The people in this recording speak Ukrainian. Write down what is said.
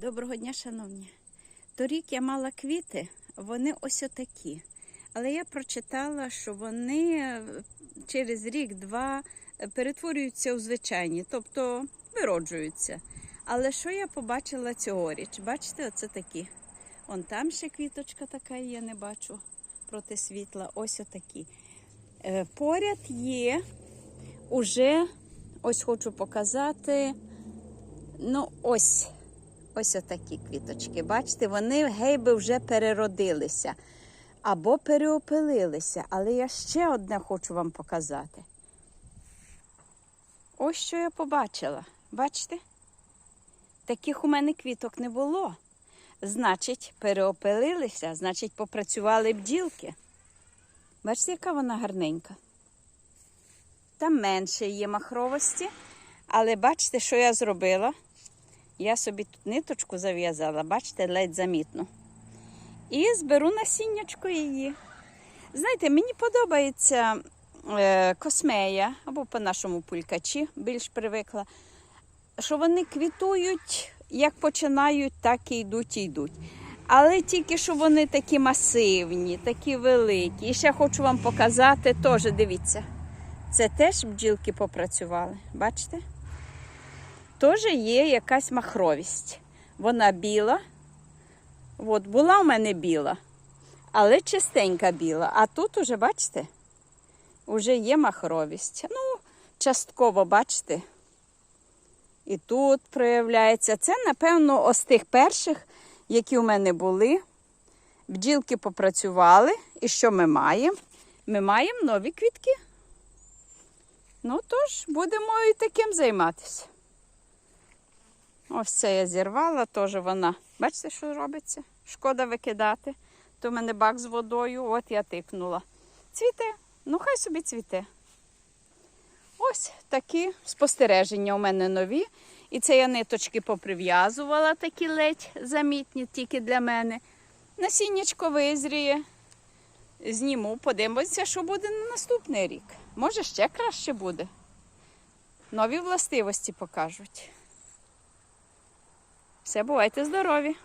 Доброго дня, шановні. Торік я мала квіти, вони ось отакі. Але я прочитала, що вони е, через рік-два е, перетворюються у звичайні, тобто вироджуються. Але що я побачила цьогоріч? Бачите, оце такі. Вон там ще квіточка така є, не бачу проти світла. Ось отакі. Е, Поряд є уже, ось хочу показати. Ну, ось. Ось отакі квіточки. Бачите, вони гейби вже переродилися або переопилилися. Але я ще одне хочу вам показати. Ось що я побачила. Бачите? Таких у мене квіток не було. Значить, переопилилися, значить, попрацювали бджілки. Бачите, яка вона гарненька. Там менше є махровості, але бачите, що я зробила? Я собі тут ниточку зав'язала, бачите, ледь замітно. І зберу насіннячко її. Знаєте, мені подобається е, космея, або по-нашому пулькачі, більш привикла, що вони квітують, як починають, так і йдуть і йдуть. Але тільки що вони такі масивні, такі великі. І ще хочу вам показати, теж дивіться, це теж бджілки попрацювали. Бачите? Теж є якась махровість. Вона біла. От, була у мене біла, але чистенька біла. А тут уже, бачите, вже є махровість. Ну, частково, бачите. І тут проявляється. Це, напевно, з тих перших, які у мене були. Бджілки попрацювали. І що ми маємо? Ми маємо нові квітки. Ну, тож, будемо і таким займатися. Ось це я зірвала, теж вона. Бачите, що робиться? Шкода викидати. То в мене бак з водою, от я тикнула. Цвіте, ну хай собі цвіте. Ось такі спостереження у мене нові. І це я ниточки поприв'язувала, такі ледь замітні тільки для мене. Насіннячко визріє. Зніму, подивимося, що буде на наступний рік. Може, ще краще буде. Нові властивості покажуть. Все, бувайте здорові!